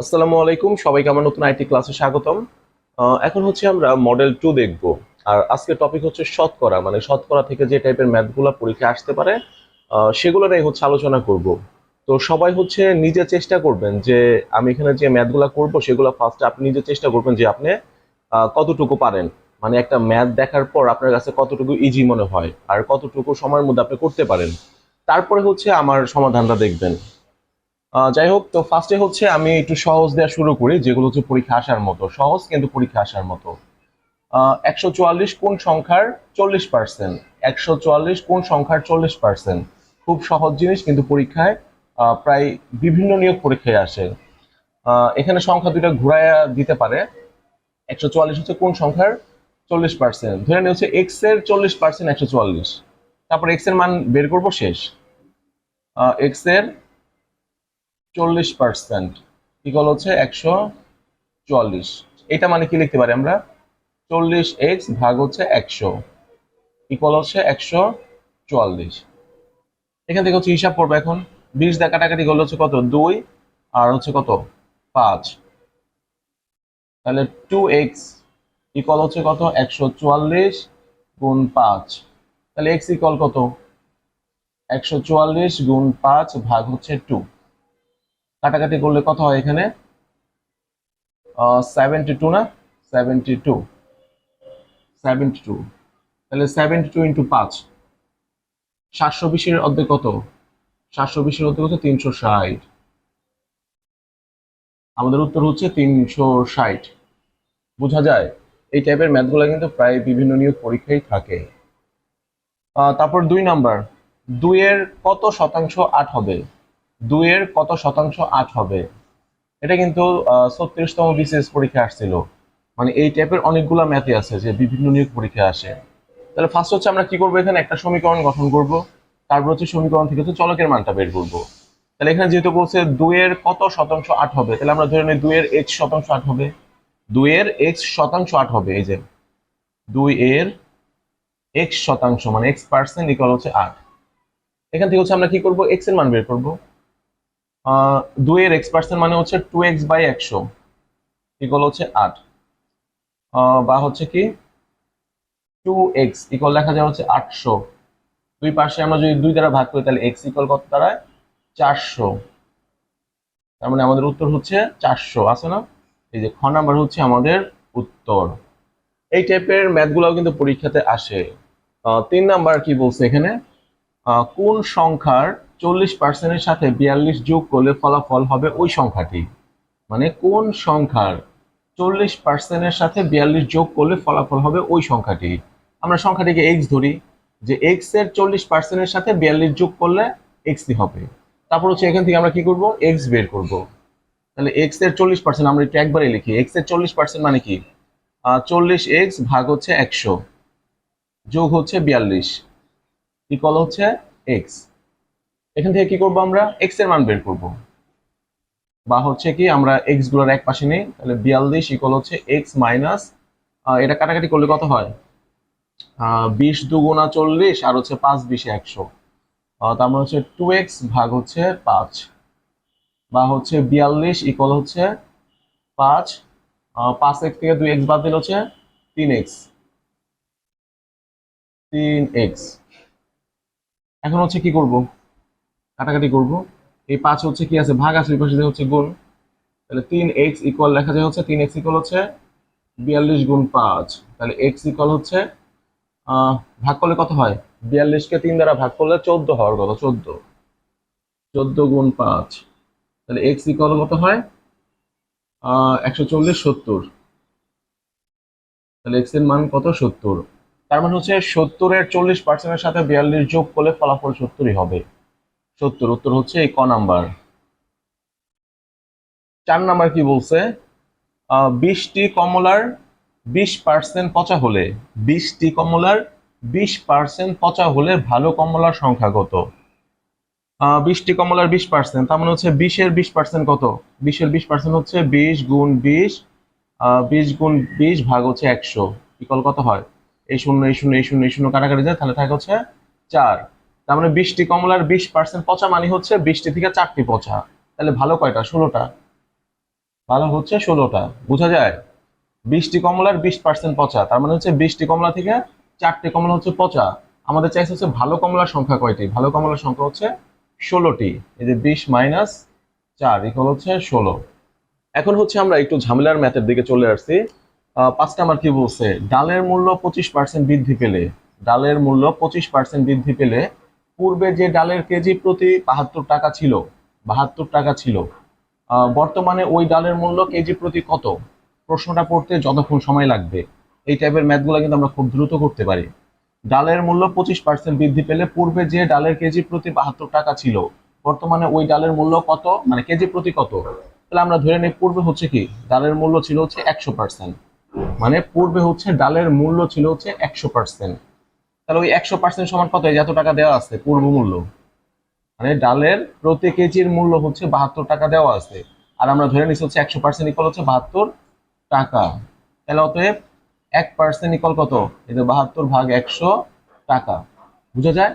আসসালামু আলাইকুম, সবাইকে আমার নতুন আইটি ক্লাসে স্বাগতম। এখন হচ্ছে আমরা মডেল টু দেখব। আর আজকের টপিক হচ্ছে শতকরা মানে শতকরা থেকে যে টাইপের ম্যাথগুলো পরীক্ষা আসতে পারে সেগুলো নিয়ে হচ্ছে আলোচনা করব। তো সবাই হচ্ছে নিজে চেষ্টা করবেন যে আমি এখানে যে ম্যাথগুলো করব, সেগুলো ফার্স্টে আপনি নিজে চেষ্টা করবেন যে আপনি কতটুকু পারেন। মানে একটা ম্যাথ দেখার পর আপনার কাছে কতটুকু ইজি মনে হয়, আর কতটুকু সময়ের মধ্যে আপনি করতে পারেন। তারপরে হচ্ছে আমার সমাধানটা দেখবেন। যাই হোক তো ফার্স্টে হচ্ছে আমি একটু সহজ দেওয়া শুরু করি, যেগুলো হচ্ছে পরীক্ষা আসার মতো। সহজ কিন্তু পরীক্ষা আসার মতো। একশো চুয়াল্লিশ কোন সংখ্যার চল্লিশ পার্সেন্ট একশো চুয়াল্লিশ কোন সংখ্যার চল্লিশ পার্সেন্ট খুব সহজ জিনিস, কিন্তু পরীক্ষায় প্রায় বিভিন্ন নিয়োগ পরীক্ষায় আসে। এখানে সংখ্যা দুইটা ঘুরাইয়া দিতে পারে। একশো চুয়াল্লিশ হচ্ছে কোন সংখ্যার চল্লিশ পার্সেন্ট ধরে নিয়ে হচ্ছে এক্সের চল্লিশ পার্সেন্ট একশো চুয়াল্লিশ। তারপর এক্সের মান বের করব শেষ। এক্সের চল্লিশ পার্সেন্ট ইকুয়াল হচ্ছে একশো চুয়াল্লিশ। এটা মানে কি লিখতে পারি আমরা? চল্লিশ এক্স ভাগ হচ্ছে একশো। ইকুয়াল হচ্ছে একশো চুয়াল্লিশ। এখান থেকে হচ্ছে হিসাব করব এখন। বিশ দা কাটাকাটি করলে হচ্ছে কত? দুই। আর হচ্ছে কত? পাঁচ। তাহলে টু এক্স ইকুয়াল হচ্ছে কত? একশো চুয়াল্লিশ গুণ পাঁচ। তাহলে এক্স ইকল কত? একশো চুয়াল্লিশ গুণ পাঁচ ভাগ হচ্ছে টু কাটাকাটি করলে কত হয় এখানে? সেভেন্টি টু না? সেভেন্টি টু সেভেন্টি টু তাহলে সেভেন্টি টু ইন্টু পাঁচ সাতশো বিশের অর্ধেক কত? সাতশো বিশের অর্ধেক হচ্ছে তিনশো ষাট। আমাদের উত্তর হচ্ছে তিনশো ষাট। বোঝা যায়? এই টাইপের ম্যাথগুলো কিন্তু প্রায় বিভিন্ন নিয়োগ পরীক্ষায় থাকে। তারপর দুই নাম্বার দুইয়ের কত শতাংশ আট হবে? দুইয়ের কত শতাংশ আট হবে? এটা কিন্তু ছত্রিশতম বিসিএস পরীক্ষা আসছিল। মানে এই টাইপের অনেকগুলা ম্যাথই আছে যে বিভিন্ন নিয়োগ পরীক্ষা আসে। তাহলে ফার্স্ট হচ্ছে আমরা কি করব এখানে? একটা সমীকরণ গঠন করব। তারপর হচ্ছে সমীকরণ থেকে হচ্ছে চলকের মানটা বের করব। তাহলে এখানে যেহেতু বলছে দুইয়ের কত শতাংশ আট হবে, তাহলে আমরা ধরে নিই দুইয়ের এক্স শতাংশ আট হবে। দুইয়ের এক্স শতাংশ আট হবে, এই যে। দুই এর এক্স শতাংশ মানে এক্স পার্সেন্ট ইকুয়াল হচ্ছে আট। এখান থেকে হচ্ছে আমরা কি করব? এক্সের মান বের করব। দুইয়ের এক্স পার্সেন্ট মানে হচ্ছে টু এক্স বাই একশো ইকুয়াল হচ্ছে আট। বা হচ্ছে কি? টু এক্স ইকুয়াল দেখা যায় হচ্ছে আটশো। দুই পাশে আমরা যদি দুই দ্বারা ভাগ করি, তাহলে এক্স ইকুয়াল কত দাঁড়ায়? চারশো। তার মানে আমাদের উত্তর হচ্ছে চারশো। আছে না? এই যে খ নাম্বার হচ্ছে আমাদের উত্তর। এই টাইপের ম্যাথগুলোও কিন্তু পরীক্ষাতে আসে। তিন নাম্বার কি বলছে এখানে? কোন সংখ্যার চল্লিশ পার্সেন্টের সাথে বিয়াল্লিশ যোগ করলে ফলাফল হবে ওই সংখ্যাটি। মানে কোন সংখ্যার চল্লিশ পার্সেন্টের সাথে বিয়াল্লিশ যোগ করলে ফলাফল হবে ওই সংখ্যাটি। আমরা সংখ্যাটিকে এক্স ধরি, যে এক্সের চল্লিশ পার্সেন্টের সাথে বিয়াল্লিশ যোগ করলে এক্সই হবে। তারপর হচ্ছে এখান থেকে আমরা কি করব? এক্স বের করব। তাহলে এক্সের চল্লিশ পার্সেন্ট আমরা একটু একবারে লিখি। এক্সের চল্লিশ পার্সেন্ট মানে কি? চল্লিশ এক্স ভাগ হচ্ছে একশো, যোগ হচ্ছে বিয়াল্লিশ ইকুয়াল হচ্ছে এক্স এখান থেকে কি করব আমরা? এক্সের মান বের করব। বা হচ্ছে কি, আমরা এক্সগুলোর এক পাশে নেই, তাহলে বিয়াল্লিশ ইকুয়াল হচ্ছে এক্স মাইনাস এটা কাটাকাটি করলে কত হয়? বিশ দুগুণা চল্লিশ আর হচ্ছে পাঁচ বিশে একশো। তার মানে হচ্ছে টু এক্স ভাগ হচ্ছে পাঁচ। বা হচ্ছে বিয়াল্লিশ ইকুয়াল হচ্ছে পাঁচ। পাঁচ এক্স থেকে দুই এক্স বাদ দিলে হচ্ছে তিন এক্স তিন এক্স এখন হচ্ছে কি করব? কাটাকাটি করব। এই পাঁচ হচ্ছে কি আছে? ভাগ আছে পাশে হচ্ছে গুণ। তাহলে তিন ইকুয়াল লেখা যায় হচ্ছে, তিন ইকুয়াল হচ্ছে বিয়াল্লিশ গুণ পাঁচ। তাহলে এক্স ইকুয়াল হচ্ছে ভাগ করলে কত হয়? বিয়াল্লিশকে তিন দ্বারা ভাগ করলে চোদ্দ হওয়ার কথা, চোদ্দ। চোদ্দ গুণ পাঁচ। তাহলে এক্স ইকুয়াল কত হয়? একশো চল্লিশ সত্তর। তাহলে এক্সের মান কত? সত্তর। তার মানে হচ্ছে সত্তরের চল্লিশ পার্সেন্টের সাথে বিয়াল্লিশ যোগ করলে ফলাফল সত্তরই হবে। সত্তর, উত্তর হচ্ছে এই ক নাম্বার। চার নাম্বার কি বলছে? বিশটি কমলার বিশ পার্সেন্ট পচা হলে, বিশটি কমলার বিশ পার্সেন্ট পচা হলে ভালো কমলার সংখ্যা কত? বিশটি কমলার বিশ পার্সেন্ট তার মানে হচ্ছে বিশের বিশ পার্সেন্ট কত? বিশের বিশ পার্সেন্ট হচ্ছে বিশ গুণ বিশ বিশ গুণ বিশ ভাগ হচ্ছে একশো। ইকল কত হয়? এই শূন্য এই শূন্য এই শূন্য এই শূন্য কাটাকাটি যায়, তাহলে থাকে হচ্ছে চার। তার মানে বিশটি কমলার বিশ পার্সেন্ট পচা মানে হচ্ছে বিশটি থেকে চারটি পচা। তাহলে ভালো কয়টা? ষোলোটা। ভালো হচ্ছে ষোলোটা। বোঝা যায়? বিশটি কমলার বিশ পার্সেন্ট পচা। তার মানে হচ্ছে বিশটি কমলা থেকে চারটি কমলা হচ্ছে পচা। আমাদের চাইছে হচ্ছে ভালো কমলার সংখ্যা কয়টি? ভালো কমলার সংখ্যা হচ্ছে ষোলোটি। এই যে বিশ মাইনাস চার ইকুয়াল হচ্ছে ষোলো। এখন হচ্ছে আমরা একটু ঝামেলার ম্যাথের দিকে চলে আসছি। আহ, পাঁচ নাম্বার কি বলছে? ডালের মূল্য পঁচিশ পার্সেন্ট বৃদ্ধি পেলে। ডালের মূল্য পঁচিশ পার্সেন্ট বৃদ্ধি পেলে পূর্বে যে ডালের কেজি প্রতি বাহাত্তর টাকা ছিল, বাহাত্তর টাকা ছিল বর্তমানে ওই ডালের মূল্য কেজি প্রতি কত? প্রশ্নটা পড়তে যতক্ষণ সময় লাগবে। এই টাইপের ম্যাথগুলো কিন্তু আমরা খুব দ্রুত করতে পারি। ডালের মূল্য পঁচিশ পার্সেন্ট বৃদ্ধি পেলে পূর্বে যে ডালের কেজি প্রতি বাহাত্তর টাকা ছিল, বর্তমানে ওই ডালের মূল্য কত? মানে কেজি প্রতি কত? তাহলে আমরা ধরে নিই, পূর্বে হচ্ছে কি? ডালের মূল্য ছিল হচ্ছে একশো পার্সেন্ট মানে পূর্বে হচ্ছে ডালের মূল্য ছিল হচ্ছে একশো পার্সেন্ট তাহলে ওই একশো পার্সেন্ট সমান কত? এই যে এত টাকা দেওয়া আছে, পূর্ব মূল্য। মানে ডালের প্রতি কেজির মূল্য হচ্ছে বাহাত্তর টাকা দেওয়া আছে। আর আমরা ধরে নিচ্ছি হচ্ছে একশো পার্সেন্ট ইকল হচ্ছে বাহাত্তর টাকা। তাহলে অতএব এক পার্সেন্ট ইকল কত? যে বাহাত্তর ভাগ একশো টাকা। বুঝা যায়?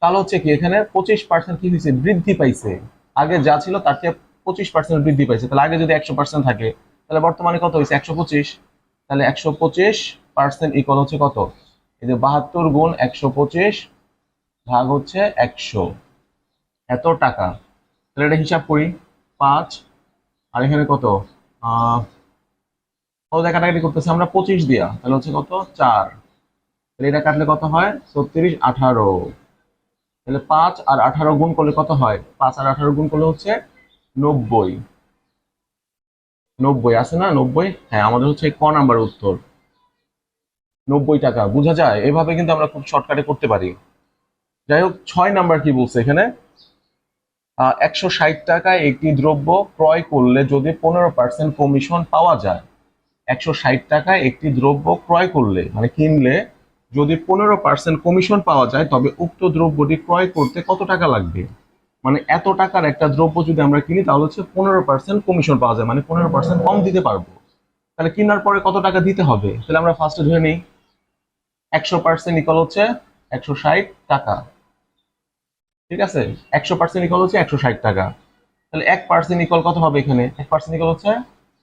তাহলে হচ্ছে কি, এখানে পঁচিশ পার্সেন্ট কি হয়েছে? বৃদ্ধি পাইছে। আগে যা ছিল তার চেয়ে পঁচিশ পার্সেন্ট বৃদ্ধি পাইছে। তাহলে আগে যদি একশো পার্সেন্ট থাকে, তাহলে বর্তমানে কত হয়েছে? একশো পঁচিশ। তাহলে একশো পঁচিশ পার্সেন্ট ইকল হচ্ছে কত? এই বাহাত্তর গুণ একশো পঁচিশ ভাগ হচ্ছে একশো। এত টাকা। তাহলে এটা হিসাব করি। পাঁচ। আর এখানে কত? কত দিয়ে কাটাকাটি করতেছি আমরা পঁচিশ দিয়া। তাহলে হচ্ছে কত? চার। তাহলে এটা কাটলে কত হয়? ছত্রিশ, আঠারো। তাহলে পাঁচ আর আঠারো গুণ করলে কত হয়? পাঁচ আর আঠারো গুণ করলে হচ্ছে নব্বই। নব্বই আছে না? নব্বই? হ্যাঁ আমাদের হচ্ছে ক নাম্বার উত্তর। নব্বই টাকা। বোঝা যায়, এভাবে কিন্তু আমরা খুব শর্টকাটে করতে পারি। যাই হোক ছয় নাম্বার কি বলছে এখানে? একশো ষাট টাকায় একটি দ্রব্য ক্রয় করলে যদি পনেরো পার্সেন্ট কমিশন পাওয়া যায়, একশো ষাট টাকায় একটি দ্রব্য ক্রয় করলে মানে কিনলে যদি পনেরো পার্সেন্ট কমিশন পাওয়া যায়, তবে উক্ত দ্রব্যটি ক্রয় করতে কত টাকা লাগবে? মানে এত টাকার একটা দ্রব্য যদি আমরা কিনি, তাহলে হচ্ছে পনেরো পার্সেন্ট কমিশন পাওয়া যায় মানে পনেরো পার্সেন্ট কম দিতে পারব। তাহলে কেনার পরে কত টাকা দিতে হবে? তাহলে আমরা ফার্স্টে ধরে নিই একশো পার্সেন্ট ইকল হচ্ছে একশো ষাট টাকা। ঠিক আছে? একশো পার্সেন্ট ইকল হচ্ছে একশো ষাট টাকা। তাহলে এক পার্সেন্ট ইকল কত হবে এখানে? এক পার্সেন্ট ইকল হচ্ছে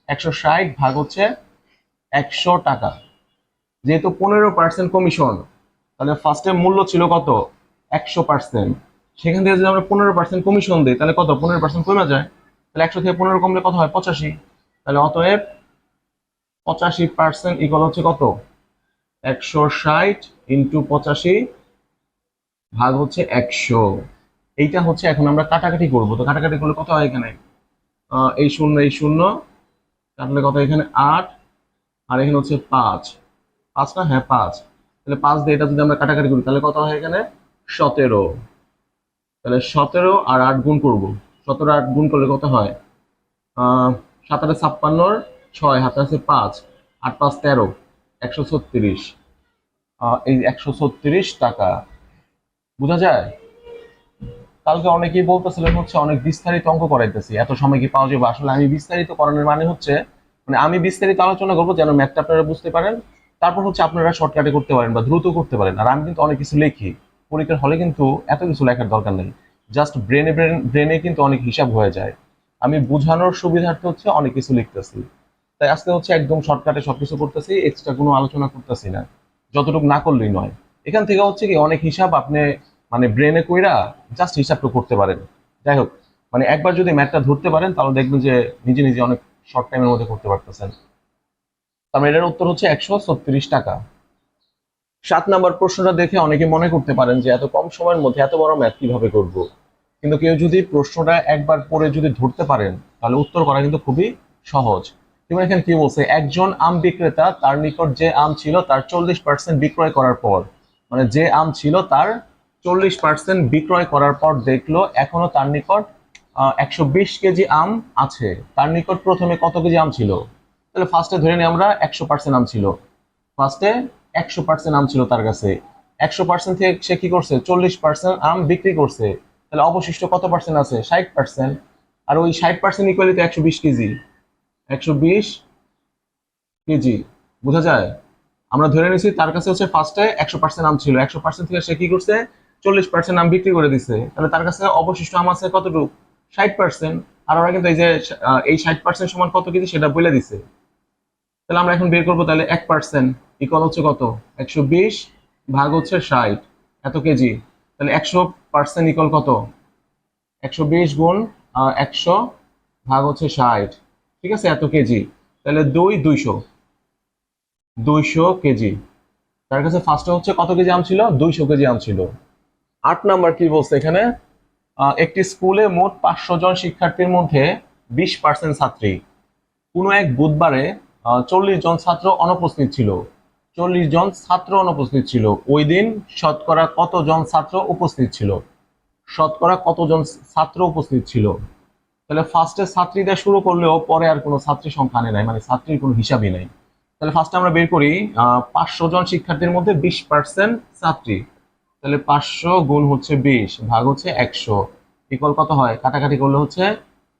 একশো ষাট ভাগ হচ্ছে একশো টাকা। যেহেতু পনেরো পার্সেন্ট কমিশন তাহলে ফার্স্টে মূল্য ছিল কত? একশো পার্সেন্ট সেখান থেকে যদি আমরা পনেরো পার্সেন্ট কমিশন দিই, তাহলে কত? পনেরো পার্সেন্ট কমে যায়। তাহলে একশো থেকে পনেরো কমলে কত হয়? পঁচাশি। তাহলে অতএব পঁচাশি পার্সেন্ট ইকল হচ্ছে কত? একশো ষাট ইন্টু পঁচাশি ভাগ হচ্ছে একশো। এইটা হচ্ছে এখন আমরা কাটাকাটি করব। তো কাটাকাটি করলে কত হয় এখানে? এই শূন্য এই শূন্য। কাটলে কত এখানে? আট। আর এখানে হচ্ছে পাঁচ। পাঁচ না হ্যাঁ পাঁচ। তাহলে পাঁচ দিয়ে এটা যদি আমরা কাটাকাটি করি, তাহলে কত হয় এখানে? সতেরো। তাহলে সতেরো আর আট গুণ করব। সতেরো আট গুণ করলে কত হয়? আহ, সাত আটে ছাপ্পান্নর ছয় হাতে আছে পাঁচ, আট পাঁচ তেরো। একশো ছত্রিশ। এই একশো ছত্রিশ টাকা। বোঝা যায়? কালকে অনেকেই বলতেছিলেন হচ্ছে অনেক বিস্তারিত অঙ্ক করাইতেছি। এত সময় কি পাওয়া যাবে? আসলে আমি বিস্তারিত করানোর মানে হচ্ছে মানে আমি বিস্তারিত আলোচনা করব যেন ম্যাথটা আপনারা বুঝতে পারেন। তারপর হচ্ছে আপনারা শর্টকাটে করতে পারেন বা দ্রুত করতে পারেন। আর আমি কিন্তু অনেক কিছু লিখি। পরীক্ষার হলে কিন্তু এত কিছু লেখার দরকার নেই। জাস্ট ব্রেনে ব্রেন ব্রেনে কিন্তু অনেক হিসাব হয়ে যায়। আমি বোঝানোর সুবিধার্থে হচ্ছে অনেক কিছু লিখতেছি। তাই আজকে হচ্ছে একদম শর্টকাটে সবকিছু করতেছি এক্সট্রা কোনো আলোচনা করতেছি না। যতটুকু না করলেই নয়। এখান থেকে হচ্ছে কি অনেক হিসাব আপনি মানে ব্রেনে কইরা জাস্ট হিসাবটা করতে পারেন। যাই হোক মানে একবার যদি ম্যাথটা ধরতে পারেন, তাহলে দেখবেন যে নিজে নিজে অনেক শর্ট টাইমের মধ্যে করতে পারতেছেন। তার মানে এটার উত্তর হচ্ছে একশো ছত্রিশ টাকা। সাত নাম্বার প্রশ্নটা দেখে অনেকে মনে করতে পারেন যে এত কম সময়ের মধ্যে এত বড় ম্যাথ কীভাবে করব? কিন্তু কেউ যদি প্রশ্নটা একবার পরে যদি ধরতে পারেন, তাহলে উত্তর করা কিন্তু খুবই সহজ। যেমন এখানে কি বলছে? একজন আম বিক্রেতা, তার নিকট যে আম ছিল, তার চল্লিশ পার্সেন্ট বিক্রয় করার পর মানে যে আম ছিল, তার চল্লিশ পার্সেন্ট বিক্রয় করার পর দেখল, এখনও তার নিকট একশো বিশ কেজি আম আছে। তার নিকট প্রথমে কত কেজি আম ছিল? তাহলে ফার্স্টে ধরে নিই আমরা, একশো পার্সেন্ট আম ছিল। ফার্স্টে একশো পার্সেন্ট আম ছিল তার কাছে। একশো পার্সেন্ট থেকে সে কি করছে? চল্লিশ পার্সেন্ট আম বিক্রি করছে। তাহলে অবশিষ্ট কত পার্সেন্ট আছে? ষাট পার্সেন্ট আর ওই ষাট পার্সেন্ট ইকুয়ালি তো একশো বিশ কেজি। একশো বিশ কেজি, বোঝা যায়? আমরা ধরে নিছি তার কাছে হচ্ছে ফার্স্টে একশো পার্সেন্ট আম ছিল। একশো পার্সেন্ট থেকে সে কি করছে? চল্লিশ পার্সেন্ট আম বিক্রি করে দিছে। তাহলে তার কাছে অবশিষ্ট আম আছে কতটুকু? ষাট পার্সেন্ট আর ওরা কিন্তু এই যে এই ষাট পার্সেন্ট সমান কত কেজি সেটা বলে দিছে। তাহলে আমরা এখন বের করব তাহলে এক পার্সেন্ট ইকুয়াল হচ্ছে কত? একশো বিশ ভাগ হচ্ছে ষাট। এত কেজি। তাহলে একশো পার্সেন্ট ইকুয়াল কত? একশো বিশ গুণ একশো ভাগ হচ্ছে ষাট। ঠিক আছে? এত কেজি। তাহলে দুই দুইশো। দুইশো কেজি। তার কাছে ফার্স্টে হচ্ছে কত কেজি আম ছিল? দুইশো কেজি আম ছিল। আট নাম্বার কি বলছে এখানে? একটি স্কুলে মোট পাঁচশো জন শিক্ষার্থীর মধ্যে বিশ পার্সেন্ট ছাত্রী। কোনো এক বুধবারে চল্লিশ জন ছাত্র অনুপস্থিত ছিল। চল্লিশ জন ছাত্র অনুপস্থিত ছিল। ওই দিন শতকরা কতজন ছাত্র উপস্থিত ছিল? শতকরা কতজন ছাত্র উপস্থিত ছিল? তাহলে ফার্স্টে ছাত্রী দিয়ে শুরু করলেও পরে আর কোনো ছাত্রী সংখ্যা আনে নাই মানে ছাত্রীর কোনো হিসাবই নাই। তাহলে ফার্স্টে আমরা বের করি পাঁচশো জন শিক্ষার্থীর মধ্যে বিশ পার্সেন্ট ছাত্রী। তাহলে পাঁচশো গুণ হচ্ছে বিশ, ভাগ হচ্ছে একশো। ইকুয়াল কত হয়? কাটাকাটি করলে হচ্ছে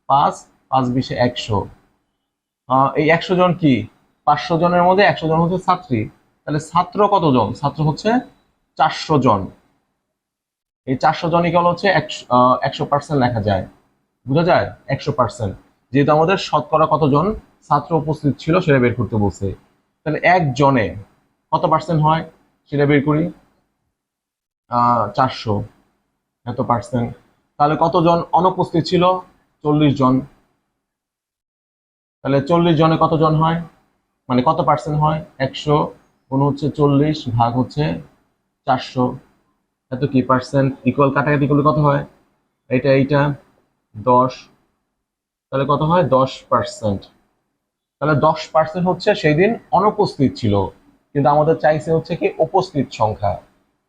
পাঁচ পাঁচ বিশে একশো। এই একশো জন কি? পাঁচশো জনের মধ্যে একশো জন হচ্ছে ছাত্রী। তাহলে ছাত্র কতজন? ছাত্র হচ্ছে চারশো জন। এই চারশো জন ইকুয়াল হচ্ছে একশো একশো পার্সেন্ট লেখা যায়। বোঝা যায় একশো পার্সেন্ট যেহেতু আমাদের শতকরা কতজন ছাত্র উপস্থিত ছিল সেটা বের করতে বলছে। তাহলে একজনে কত পার্সেন্ট হয় সেটা বের করি? চারশো এত পার্সেন্ট তাহলে কতজন অনুপস্থিত ছিল? চল্লিশ জন। তাহলে চল্লিশ জনে কতজন হয়? মানে কত পার্সেন্ট হয়? একশো গুণ হচ্ছে চল্লিশ ভাগ হচ্ছে চারশো। এত কি পার্সেন্ট ইকুয়াল কাটাকাটি করলে কত হয়? এটা এইটা। দশ। তাহলে কত হয়? দশ পার্সেন্ট তাহলে দশ পার্সেন্ট হচ্ছে সেই দিন অনুপস্থিত ছিল, কিন্তু আমাদের চাইছে হচ্ছে কি উপস্থিত সংখ্যা।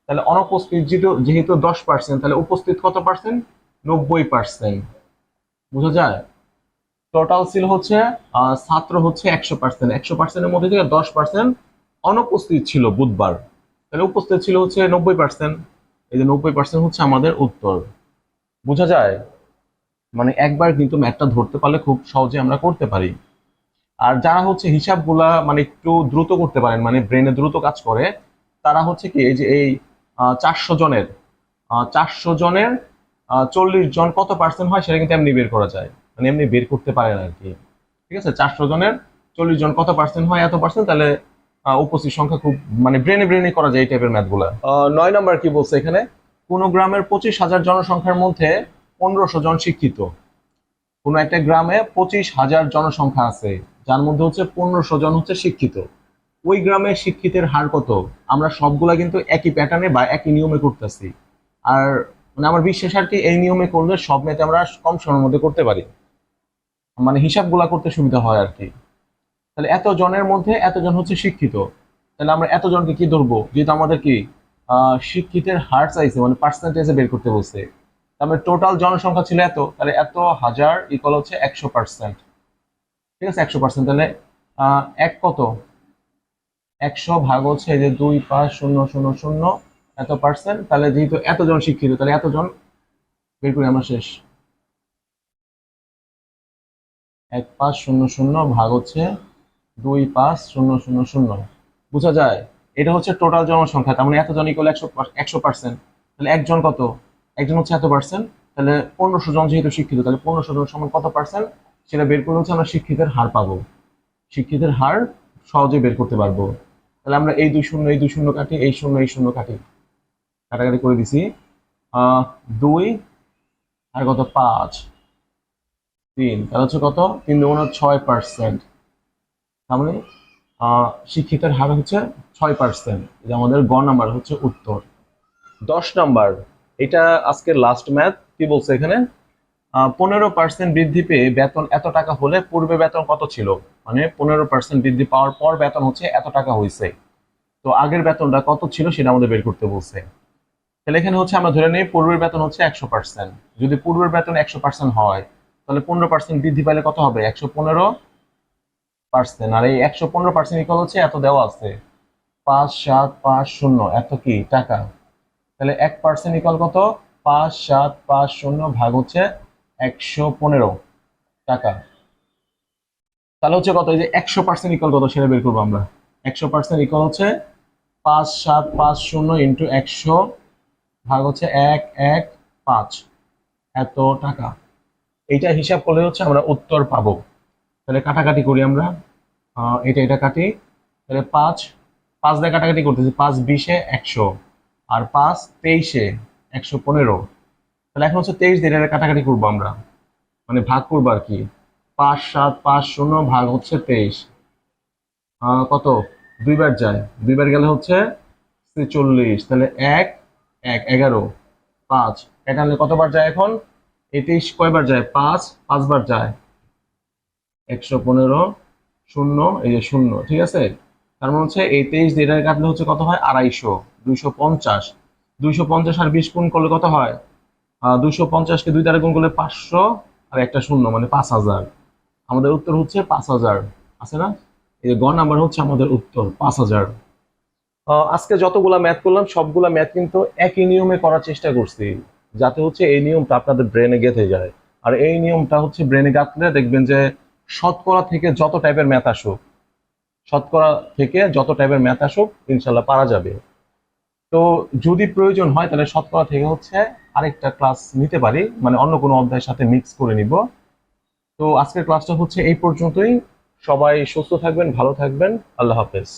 তাহলে অনুপস্থিত যেহেতু যেহেতু দশ পার্সেন্ট তাহলে উপস্থিত কত পার্সেন্ট নব্বই পার্সেন্ট বুঝা যায়? টোটাল ছিল হচ্ছে ছাত্র হচ্ছে একশো পার্সেন্ট একশো পার্সেন্টের মধ্যে থেকে দশ পার্সেন্ট অনুপস্থিত ছিল বুধবার। তাহলে উপস্থিত ছিল হচ্ছে নব্বই পার্সেন্ট এই যে নব্বই পার্সেন্ট হচ্ছে আমাদের উত্তর। বোঝা যায়? মানে একবার কিন্তু ম্যাথটা ধরতে পারলে খুব সহজে আমরা করতে পারি। আর যারা হচ্ছে হিসাবগুলা মানে একটু দ্রুত করতে পারেন মানে ব্রেনে দ্রুত কাজ করে তারা হচ্ছে কি এই যে এই চারশো জনের চারশো জনের চল্লিশ জন কত পার্সেন্ট হয় সেটা কিন্তু এমনি বের করা যায়। মানে এমনি বের করতে পারেন আর কি। ঠিক আছে? চারশো জনের চল্লিশ জন কত পার্সেন্ট হয় এত পার্সেন্ট তাহলে উপস্থিত সংখ্যা খুব মানে ব্রেনে ব্রেনে করা যায় এই টাইপের ম্যাথগুলা নয় নাম্বার কি বলছে এখানে? কোন গ্রামের পঁচিশ হাজার জনসংখ্যার মধ্যে পনেরোশো জন শিক্ষিত। কোন একটা গ্রামে পঁচিশ হাজার জনসংখ্যা আছে, যার মধ্যে হচ্ছে পনেরোশো জন হচ্ছে শিক্ষিত। ওই গ্রামে শিক্ষিতের হার কত? আমরা সবগুলা কিন্তু একই প্যাটার্নে বা একই নিয়মে করতেছি। আর মানে আমার বিশ্বাস আর কি, এই নিয়মে করলে সব মেতে আমরা কম সময়ের মধ্যে করতে পারি। মানে হিসাবগুলা করতে সুবিধা হয় আর কি। তাহলে এত জনের মধ্যে এতজন হচ্ছে শিক্ষিত। তাহলে আমরা এতজনকে কি ধরবো? যেহেতু আমাদের কি শিক্ষিতের হার চাইছে মানে পার্সেন্টেজে বের করতে বলছে। তারপরে টোটাল জনসংখ্যা ছিল এত, তাহলে এত হাজার ইকুয়াল হচ্ছে একশো পার্সেন্ট ঠিক আছে, একশো পার্সেন্ট তাহলে এক কত? একশো ভাগ হচ্ছে যে দুই পাঁচ শূন্য শূন্য শূন্য এত পার্সেন্ট তাহলে যেহেতু এতজন শিক্ষিত, তাহলে এতজন বের করি আমরা শেষ। এক পাঁচ শূন্য শূন্য ভাগ হচ্ছে দুই পাঁচ শূন্য শূন্য শূন্য। বোঝা যায়? এটা হচ্ছে টোটাল জনসংখ্যা, তার মানে এতজন ইকুয়াল একশো একশো পার্সেন্ট তাহলে একজন কত? একজন হচ্ছে এত পার্সেন্ট তাহলে পনেরোশো জন যেহেতু শিক্ষিত, তাহলে পনেরোশো জন সমান কত পার্সেন্ট সেটা বের করে হচ্ছে আমরা শিক্ষিতের হার পাবো। শিক্ষিতের হার সহজে বের করতে পারব। তাহলে আমরা এই দুই শূন্য, এই দুই শূন্য কাটি, এই শূন্য এই শূন্য কাটি। কাটাকাটি করে দিছি। দুই, আর কত? পাঁচ। তিন। তাহলে হচ্ছে কত? তিন দুগুণ ছয় পার্সেন্ট তার মানে শিক্ষিতের হার হচ্ছে ছয় পার্সেন্ট আমাদের গ নাম্বার হচ্ছে উত্তর। দশ নাম্বার। এটা আজকের লাস্ট ম্যাথ কি বলছে এখানে? পনেরো পার্সেন্ট বৃদ্ধি পেয়ে বেতন এত টাকা হলে পূর্বে বেতন কত ছিল? মানে পনেরো পার্সেন্ট বৃদ্ধি পাওয়ার পর বেতন হচ্ছে এত টাকা হয়েছে তো আগের বেতনটা কত ছিল সেটা আমাদের বের করতে বলছে। তাহলে এখানে হচ্ছে আমরা ধরে নিই, পূর্বের বেতন হচ্ছে একশো পার্সেন্ট যদি পূর্বের বেতন একশো পার্সেন্ট হয়, তাহলে পনেরো পার্সেন্ট বৃদ্ধি পাইলে কত হবে? একশো পনেরো পার্সেন্ট আর এই একশো পনেরো পার্সেন্ট ইকুয়াল হচ্ছে এত দেওয়া আছে। পাঁচ সাত পাঁচ শূন্য। এত কি? টাকা। তাহলে এক পার্সেন্ট ইকুয়াল কত? পাঁচ, সাত, পাঁচ, শূন্য ভাগ হচ্ছে একশো পনেরো টাকা। তাহলে হচ্ছে কত? এই যে একশো পার্সেন্ট ইকুয়াল কত সেটা বের করব আমরা। একশো পার্সেন্ট ইকুয়াল হচ্ছে পাঁচ, সাত, পাঁচ, শূন্য ইন্টু একশো ভাগ হচ্ছে এক এক, পাঁচ। এত টাকা। এইটা হিসাব করলে হচ্ছে আমরা উত্তর পাবো। তাহলে কাটাকাটি করি আমরা। এটা এটা কাটি। তাহলে পাঁচ পাঁচ দিয়ে কাটাকাটি করতেছি। পাঁচ, বিশে একশো। আর পাঁচ, তেইশে, একশো পনেরো। তাহলে এখন হচ্ছে তেইশ দিয়ে এটা কাটাকাটি করব আমরা। মানে ভাগ করব আর কি। পাঁচ, সাত, পাঁচ, শূন্য ভাগ হচ্ছে তেইশ। কত? দুইবার যায়। দুইবার গেলে হচ্ছে ছেচল্লিশ। তাহলে এক এক, এগারো। পাঁচ। হলে কতবার যায় এখন? তেইশ কয়বার যায়? পাঁচ, পাঁচবার যায়। একশো পনেরো, শূন্য, এই যে শূন্য, ঠিক আছে? তার মানে হচ্ছে এই তেইশ দিয়ে কাটলে হচ্ছে কত হয়? আড়াইশো। দুইশো পঞ্চাশ। দুইশো পঞ্চাশ আর বিশ গুণ করলে কত হয়? দুইশো পঞ্চাশকে দুই দ্বারা গুণ করলে পাঁচশো আর একটা শূন্য মানে পাঁচ হাজার। আমাদের উত্তর হচ্ছে পাঁচ হাজার। আছে না? এই গ নাম্বার হচ্ছে আমাদের উত্তর, পাঁচ হাজার। আজকে যতগুলা ম্যাথ করলাম, সবগুলা ম্যাথ কিন্তু একই নিয়মে করার চেষ্টা করছি। যাতে হচ্ছে এই নিয়মটা আপনাদের ব্রেনে গেঁথে যায়। আর এই নিয়মটা হচ্ছে ব্রেনে গাঁথলে দেখবেন যে শতকরা থেকে যত টাইপের ম্যাথ আসুক, শতকরা থেকে যত টাইপের ম্যাথ আসুক, ইনশাল্লাহ পারা যাবে। তো যদি প্রয়োজন হয়, তাহলে শতকরা থেকে হচ্ছে আরেকটা ক্লাস নিতে পারি। মানে অন্য কোনো অধ্যায়ের সাথে মিক্স করে নিব। তো আজকের ক্লাসটা হচ্ছে এই পর্যন্তই। সবাই সুস্থ থাকবেন, ভালো থাকবেন। আল্লাহ হাফেজ।